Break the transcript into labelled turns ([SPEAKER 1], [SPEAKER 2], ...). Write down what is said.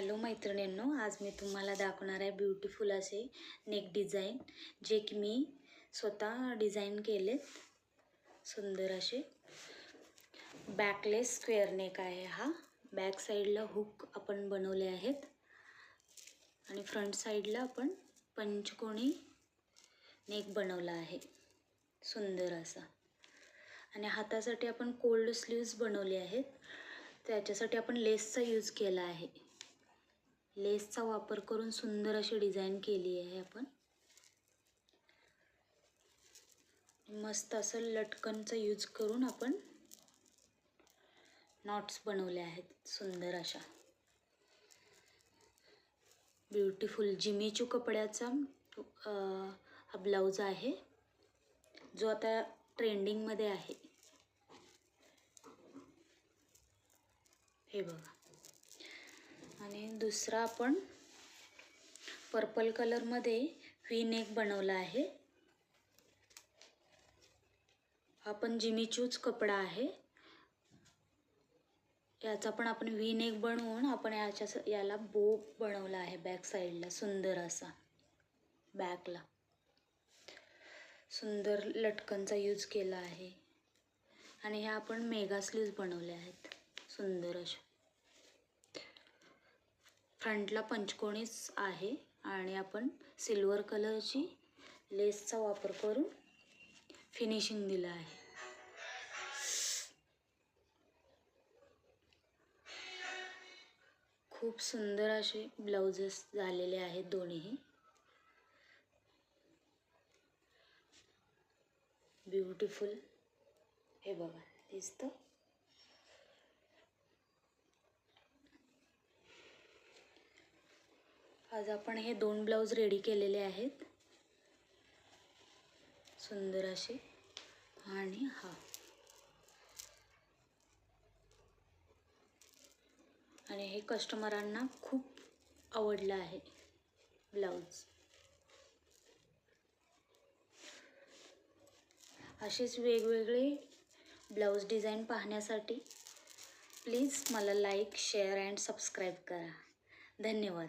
[SPEAKER 1] Hello मैत्रिणींनो आज मी तुम्हाला दाखवणार आहे ब्युटिफुल असे नेक डिझाईन जे की मी स्वतः डिझाईन केलेत. सुंदर असे. बॅकलेस स्क्वेअर नेक आहे हा. बॅक साईडला हुक आपण बनवले आहेत. आणि फ्रंट साईडला आपण पंचकोणी नेक बनवला आहे. सुंदर असा. आणि हातासाठी आपण कोल्ड स्लीव्ज बनवले आहेत. त्याच्यासाठी आपण लेसचा यूज केला आहे. लेसचा वापर करून सुंदर अशी डिझाईन केली आहे आपण. मस्त असं लटकनचा यूज करून आपण नॉट्स बनवले आहेत सुंदर अशा. ब्युटिफुल जिमीचू कपड्याचा हा ब्लाऊज आहे जो आता ट्रेंडिंगमध्ये आहे. हे बघा. आणि दुसरा आपण पर्पल कलरमध्ये व्ही नेक बनवला आहे. हा पण जिमीचूच कपडा आहे. याचा पण आपण व्ही नेक बनवून आपण याच्या याला बो बनवला आहे बॅक साईडला सुंदर असा. बॅकला सुंदर लटकनचा यूज केला आहे. आणि ह्या आपण मेगा स्लीव्ज बनवल्या आहेत. सुंदर अशा. फ्रंटला पंचकोणीच आहे आणि आपण सिल्वर कलरची लेसचा वापर करून फिनिशिंग दिलं आहे. खूप सुंदर असे ब्लाउजेस झालेले आहेत दोन्हीही. ब्युटिफुल. हे बघा दिसतं? आज आपण हे दोन ब्लाऊज रेडी केलेले आहेत. सुंदर असे. आणि हा. आणि हे कस्टमरांना खूप आवडलं आहे ब्लाऊज. असेच वेगवेगळे ब्लाऊज डिझाईन पाहण्यासाठी प्लीज मला लाईक शेअर अँड सबस्क्राईब करा. धन्यवाद.